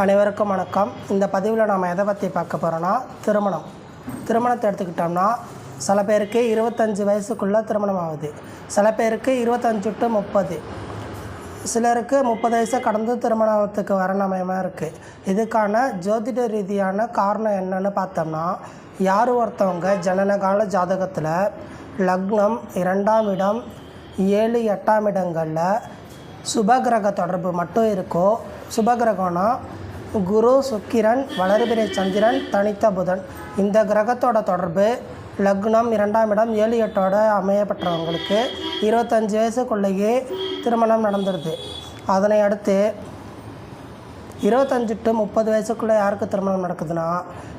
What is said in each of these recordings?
அனைவருக்கும் வணக்கம். இந்த பதிவில் நாம் எதை பற்றி பார்க்க போகிறோன்னா திருமணம். திருமணத்தை எடுத்துக்கிட்டோம்னா சில பேருக்கு இருபத்தஞ்சி வயசுக்குள்ளே திருமணம் ஆகுது சில பேருக்கு இருபத்தஞ்சு டு முப்பது. சிலருக்கு முப்பது வயசை கடந்து திருமணத்துக்கு வர நிலைமையாக இருக்குது இதுக்கான ஜோதிட ரீதியான காரணம் என்னன்னு பார்த்தோம்னா யார் ஒருத்தவங்க ஜனனகால ஜாதகத்தில் லக்னம் இரண்டாம் இடம் ஏழு எட்டாம் இடங்களில் சுபகிரக தொடர்பு மட்டும் இருக்கோ சுபகிரகம்னா குரு சுக்கிரன் வளர்பிறை சந்திரன் தனித்த புதன். இந்த கிரகத்தோட தொடர்பு லக்னம் இரண்டாம் இடம் ஏழு எட்டோட அமையப்பட்டவங்களுக்கு இருபத்தஞ்சி வயசுக்குள்ளேயே திருமணம் நடந்துடுது அதனை அடுத்து இருபத்தஞ்சு டு முப்பது வயசுக்குள்ளே யாருக்கு திருமணம் நடக்குதுன்னா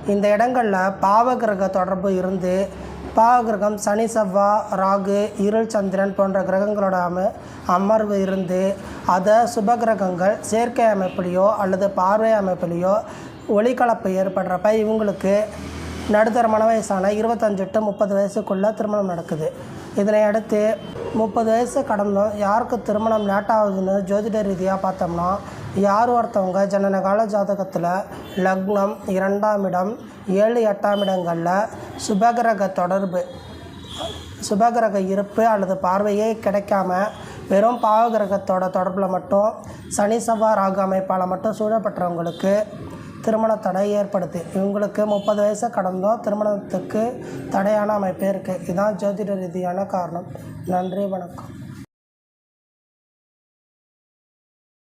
இந்த இடங்களில் பாவகிரக தொடர்பு இருந்து பாவகிரகம் சனி செவ்வா ராகு இருள் சந்திரன் போன்ற கிரகங்களோட அம அமர்வு இருந்து அதை சுபகிரகங்கள் செயற்கை அமைப்பிலேயோ அல்லது பார்வை அமைப்பிலேயோ ஒளிக்கலப்பு ஏற்படுறப்ப இவங்களுக்கு நடுத்தரமான வயசான இருபத்தஞ்சு டு முப்பது வயசுக்குள்ளே திருமணம் நடக்குது. இதனை அடுத்து முப்பது வயசு கடந்தும் யாருக்கு திருமணம் லேட் ஆகுதுன்னு ஜோதிட ரீதியாக பார்த்தோம்னா யார் ஒருத்தவங்க ஜனனகால ஜாதகத்தில் லக்னம் இரண்டாம் இடம் ஏழு எட்டாம் இடங்களில் சுபகிரக தொடர்பு சுபகிரக இருப்பு அல்லது பார்வையே கிடைக்காம வெறும் பாவகிரகத்தோட தொடர்பில் மட்டும் சனி செவ்வாய் ராகு அமைப்பால் மட்டும் சூழப்பட்டவங்களுக்கு திருமண தடை ஏற்படுது. இவங்களுக்கு முப்பது வயசை கடந்தோம். திருமணத்துக்கு தடையான அமைப்பே இருக்குது இதுதான் ஜோதிட ரீதியான காரணம். நன்றி வணக்கம்.